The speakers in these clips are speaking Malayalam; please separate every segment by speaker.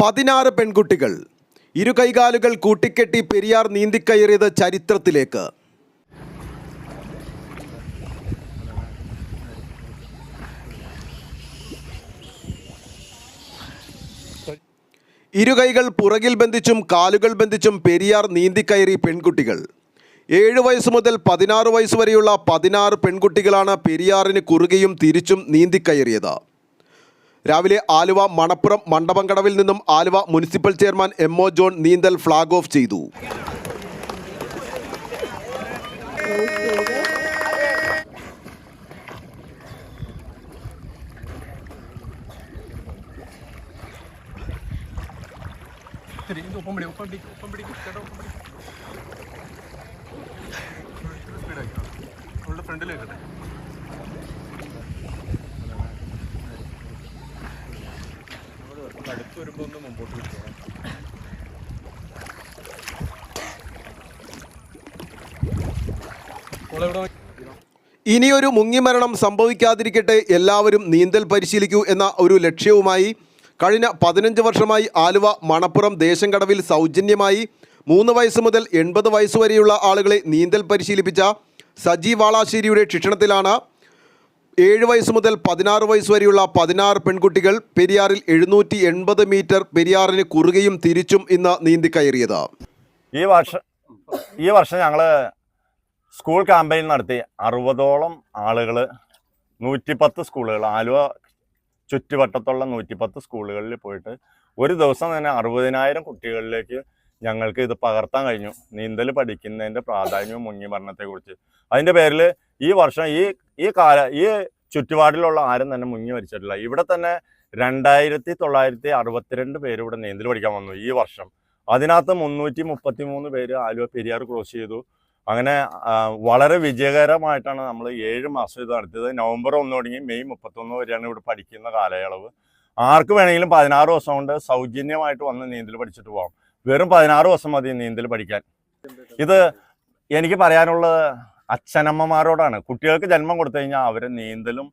Speaker 1: പതിനാറ് പെൺകുട്ടികൾ ഇരു കൈകാലുകൾ കൂട്ടിക്കെട്ടി പെരിയാർ നീന്തിക്കയറിയത് ചരിത്രത്തിലേക്ക്. ഇരു കൈകൾ പുറകിൽ ബന്ധിച്ചും കാലുകൾ ബന്ധിച്ചും പെരിയാർ നീന്തിക്കയറി പെൺകുട്ടികൾ. ഏഴ് വയസ്സ് മുതൽ പതിനാറ് വയസ്സ് വരെയുള്ള പതിനാറ് പെൺകുട്ടികളാണ് പെരിയാറിന് കുറുകയും തിരിച്ചും നീന്തിക്കയറിയത്. രാവിലെ ആലുവ മണപ്പുറം മണ്ഡപംകടവിൽ നിന്നും Aluva municipal chairman M O John നീന്തൽ ഫ്ളാഗ് ഓഫ് ചെയ്തു
Speaker 2: ഫ്രണ്ടിലേക്കട്ടെ വെക്കട്ടെ ഒന്ന് മുമ്പോട്ട് മോളെവിടെ
Speaker 1: ഇനിയൊരു മുങ്ങിമരണം സംഭവിക്കാതിരിക്കട്ടെ എല്ലാവരും നീന്തൽ പരിശീലിക്കൂ എന്ന ഒരു ലക്ഷ്യവുമായി കഴിഞ്ഞ പതിനഞ്ച് വർഷമായി ആലുവ മണപ്പുറം ദേശംകടവിൽ സൗജന്യമായി മൂന്ന് വയസ്സ് മുതൽ എൺപത് വയസ്സുവരെയുള്ള ആളുകളെ നീന്തൽ പരിശീലിപ്പിച്ച സജി വാളാശ്ശേരിയുടെ ശിക്ഷണത്തിലാണ് ഏഴ് വയസ്സ് മുതൽ പതിനാറ് വയസ്സ് വരെയുള്ള പതിനാറ് പെൺകുട്ടികൾ പെരിയാറിൽ എഴുന്നൂറ്റി എൺപത് മീറ്റർ പെരിയാറിന് കുറുകയും തിരിച്ചും ഇന്ന് നീന്തി കയറിയത്
Speaker 3: ഈ വർഷം ഈ വർഷം ഞങ്ങൾ സ്കൂൾ ക്യാമ്പയിൻ നടത്തി. അറുപതോളം ആളുകൾ നൂറ്റിപ്പത്ത് സ്കൂളുകൾ ആലുവ ചുറ്റുവട്ടത്തുള്ള നൂറ്റിപ്പത്ത് സ്കൂളുകളിൽ പോയിട്ട് ഒരു ദിവസം തന്നെ അറുപതിനായിരം കുട്ടികളിലേക്ക് ഞങ്ങൾക്ക് ഇത് പകർത്താൻ കഴിഞ്ഞു. നീന്തൽ പഠിക്കുന്നതിന്റെ പ്രാധാന്യവും മുങ്ങി ഭരണത്തെക്കുറിച്ച് അതിന്റെ പേരിൽ ഈ വർഷം ഈ ഈ കാല ഈ ചുറ്റുപാടിലുള്ള ആരും തന്നെ മുങ്ങി മരിച്ചിട്ടില്ല. ഇവിടെ തന്നെ രണ്ടായിരത്തി തൊള്ളായിരത്തി അറുപത്തിരണ്ട് പേര് ഇവിടെ നീന്തൽ പഠിക്കാൻ വന്നു ഈ വർഷം. അതിനകത്ത് മുന്നൂറ്റി മുപ്പത്തി മൂന്ന് പേര് ആലുവ പെരിയാർ ക്രോസ് ചെയ്തു. അങ്ങനെ വളരെ വിജയകരമായിട്ടാണ് നമ്മൾ ഏഴ് മാസം ഇത് നടത്തിയത്. നവംബർ ഒന്ന് തുടങ്ങി മെയ് മുപ്പത്തൊന്ന് വരെയാണ് ഇവിടെ പഠിക്കുന്ന കാലയളവ്. ആർക്ക് വേണമെങ്കിലും പതിനാറ് ദിവസം കൊണ്ട് സൗജന്യമായിട്ട് വന്ന് നീന്തൽ പഠിച്ചിട്ട് പോകാം വെറും പതിനാറ് ദിവസം മതി നീന്തൽ പഠിക്കാൻ. ഇത് എനിക്ക് പറയാനുള്ളത് അച്ഛനമ്മമാരോടാണ്. കുട്ടികൾക്ക് ജന്മം കൊടുത്തു കഴിഞ്ഞാൽ അവരെ നീന്തലും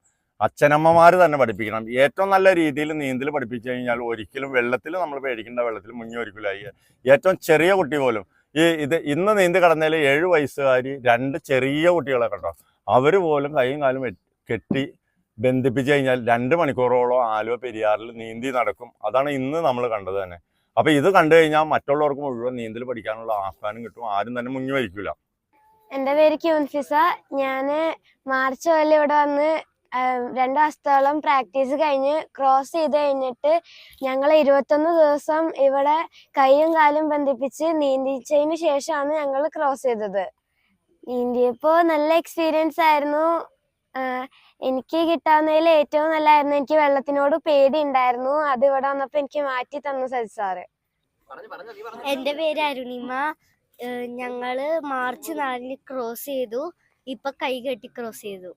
Speaker 3: അച്ഛനമ്മമാർ തന്നെ പഠിപ്പിക്കണം. ഏറ്റവും നല്ല രീതിയിൽ നീന്തൽ പഠിപ്പിച്ചു കഴിഞ്ഞാൽ ഒരിക്കലും വെള്ളത്തിൽ നമ്മൾ പേടിക്കേണ്ട വെള്ളത്തിൽ മുങ്ങി ഒരിക്കലും ഏറ്റവും ചെറിയ കുട്ടി പോലും ഈ ഇത് ഇന്ന് നീന്തി കടന്നതിൽ ഏഴ് വയസ്സുകാരി രണ്ട് ചെറിയ കുട്ടികളെ കണ്ടോ? അവർ പോലും കൈയും കാലും കെട്ടി ബന്ധിപ്പിച്ചു കഴിഞ്ഞാൽ രണ്ട് മണിക്കൂറോളം ആലുവ പെരിയാറിൽ നീന്തി നടക്കും. അതാണ് ഇന്ന് നമ്മൾ കണ്ടത് തന്നെ. അപ്പോൾ ഇത് കണ്ടു കഴിഞ്ഞാൽ മറ്റുള്ളവർക്ക് മുഴുവൻ നീന്തൽ പഠിക്കാനുള്ള ആഹ്വാനം കിട്ടും. ആരും തന്നെ മുങ്ങി വരിക്കില്ല
Speaker 4: എന്റെ പേര് ക്യൂൻഫിസ. ഞാൻ മാർച്ച് മുതൽ ഇവിടെ വന്ന് രണ്ടു മാസത്തോളം പ്രാക്ടീസ് കഴിഞ്ഞ് ക്രോസ് ചെയ്ത് കഴിഞ്ഞിട്ട് ഞങ്ങൾ ഇരുപത്തൊന്ന് ദിവസം ഇവിടെ കൈയും കാലും ബന്ധിപ്പിച്ച് നീന്തിച്ചതിന് ശേഷമാണ് ഞങ്ങൾ ക്രോസ് ചെയ്തത്. നീന്തിയപ്പോൾ നല്ല എക്സ്പീരിയൻസ് ആയിരുന്നു. എനിക്ക് കിട്ടാവുന്നതിൽ ഏറ്റവും നല്ലതായിരുന്നു. എനിക്ക് വെള്ളത്തിനോട് പേടി ഉണ്ടായിരുന്നു. അത് ഇവിടെ വന്നപ്പോൾ എനിക്ക് മാറ്റി തന്നു സജിസാറ് എന്റെ
Speaker 5: എന്റെ പേര് അരുണിമ. ഞങ്ങൾ മാർച്ച് നാലിന് ക്രോസ് ചെയ്തു. ഇപ്പൊ കൈ കെട്ടി ക്രോസ് ചെയ്തു.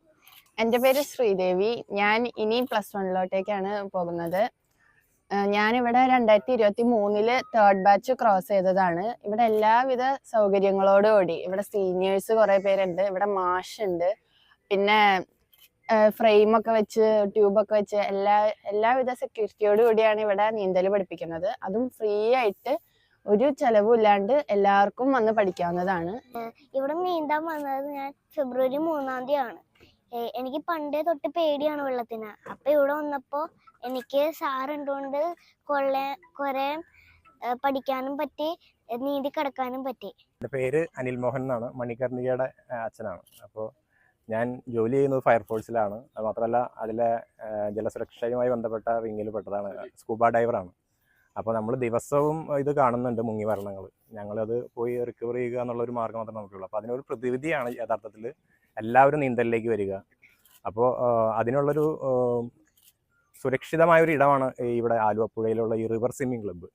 Speaker 6: എന്റെ പേര് ശ്രീദേവി. ഞാൻ ഇനി പ്ലസ് വണ്ണിലോട്ടേക്കാണ് പോകുന്നത്. ഞാനിവിടെ രണ്ടായിരത്തി ഇരുപത്തി മൂന്നിൽ തേർഡ് ബാച്ച് ക്രോസ് ചെയ്തതാണ്. ഇവിടെ എല്ലാവിധ സൗകര്യങ്ങളോടുകൂടി ഇവിടെ സീനിയേഴ്സ് കുറേ പേരുണ്ട്. ഇവിടെ മാഷ് ഉണ്ട് പിന്നെ ഫ്രെയിമൊക്കെ വെച്ച് ട്യൂബൊക്കെ വെച്ച് എല്ലാ എല്ലാവിധ സെക്യൂരിറ്റിയോടുകൂടിയാണ് ഇവിടെ നീന്തൽ പഠിപ്പിക്കുന്നത്. അതും ഫ്രീ ആയിട്ട് ഒരു ചെലവും ഇല്ലാണ്ട് എല്ലാവർക്കും വന്ന് പഠിക്കാവുന്നതാണ്.
Speaker 5: ഇവിടെ നീന്താൻ വന്നത് ഞാൻ ഫെബ്രുവരി മൂന്നാം തീയതിയാണ്. എനിക്ക് പണ്ടേ തൊട്ട് പേടിയാണ് വെള്ളത്തിന്. അപ്പൊ ഇവിടെ വന്നപ്പോ എനിക്ക് സാറുണ്ടോണ്ട് കൊള്ളേ കുറെ പഠിക്കാനും പറ്റി നീന്തി കിടക്കാനും പറ്റി.
Speaker 7: എന്റെ പേര് അനിൽ മോഹൻ എന്നാണ്. മണികർണികയുടെ അച്ഛനാണ്. അപ്പോൾ ഞാൻ ജോലി ചെയ്യുന്നത് ഫയർഫോഴ്സിലാണ്. അത് മാത്രമല്ല അതിലെ ജലസുരക്ഷയുമായി ബന്ധപ്പെട്ട വിങ്ങിൽ പെട്ടതാണ്. സ്കൂബ ഡൈവറാണ്. അപ്പോൾ നമ്മൾ ദിവസവും ഇത് കാണുന്നുണ്ട് മുങ്ങി മരണങ്ങൾ ഞങ്ങളത് പോയി റിക്കവർ ചെയ്യുക എന്നുള്ളൊരു മാർഗം മാത്രമേ നമുക്കുള്ളൂ. അപ്പോൾ അതിനൊരു പ്രതിവിധിയാണ് യഥാർത്ഥത്തിൽ എല്ലാവരും നീന്തലിലേക്ക് വരിക. അപ്പോൾ അതിനുള്ളൊരു സുരക്ഷിതമായ ഒരു ഇടമാണ് ഇവിടെ ആലുവപ്പുഴയിലുള്ള ഈ റിവർ സ്വിമ്മിംഗ് ക്ലബ്ബ്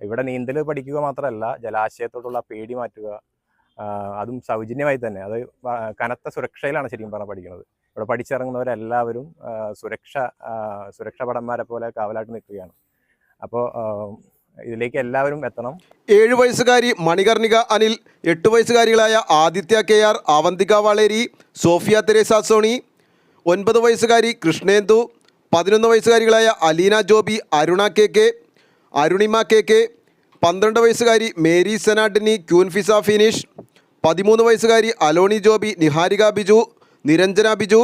Speaker 7: ഇവിടെ നീന്തൽ പഠിക്കുക മാത്രമല്ല ജലാശയത്തോടുള്ള പേടി മാറ്റുക അതും സൗജന്യമായി തന്നെ. അത് കനത്ത സുരക്ഷയിലാണ് ശരിക്കും പറഞ്ഞാൽ പഠിക്കുന്നത് ഇവിടെ പഠിച്ചിറങ്ങുന്നവരെല്ലാവരും സുരക്ഷ സുരക്ഷാ ഭടന്മാരെ പോലെ കാവലായിട്ട് നിൽക്കുകയാണ്. അപ്പോൾ ഇതിലേക്ക് എല്ലാവരും എത്തണം.
Speaker 1: ഏഴു വയസ്സുകാരി മണികർണിക അനിൽ എട്ട് വയസ്സുകാരികളായ Aditya K R Avanthika Valeri Sophia Teresa Soni ഒൻപത് വയസ്സുകാരി കൃഷ്ണേന്ദു പതിനൊന്ന് വയസ്സുകാരികളായ Aleena Joby Aruna K K Arunima K K പന്ത്രണ്ട് വയസ്സുകാരി മേരി സെനാട്ടിനി ക്യൂൻഫിസ ഫിനിഷ് പതിമൂന്ന് വയസ്സുകാരി അലോണി ജോബി നിഹാരിക ബിജു നിരഞ്ജന ബിജു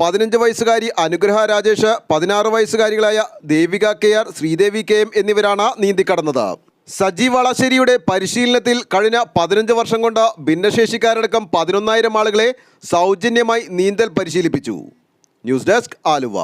Speaker 1: പതിനഞ്ച് വയസ്സുകാരി അനുഗ്രഹ രാജേഷ് പതിനാറ് വയസ്സുകാരികളായ Devika K R Sreedevi K M എന്നിവരാണ് നീന്തിക്കടന്നത്. സജി വളശ്ശേരിയുടെ പരിശീലനത്തിൽ കഴിഞ്ഞ പതിനഞ്ച് വർഷം കൊണ്ട് ഭിന്നശേഷിക്കാരടക്കം പതിനൊന്നായിരം ആളുകളെ സൗജന്യമായി നീന്തൽ പരിശീലിപ്പിച്ചു. News desk Aluva.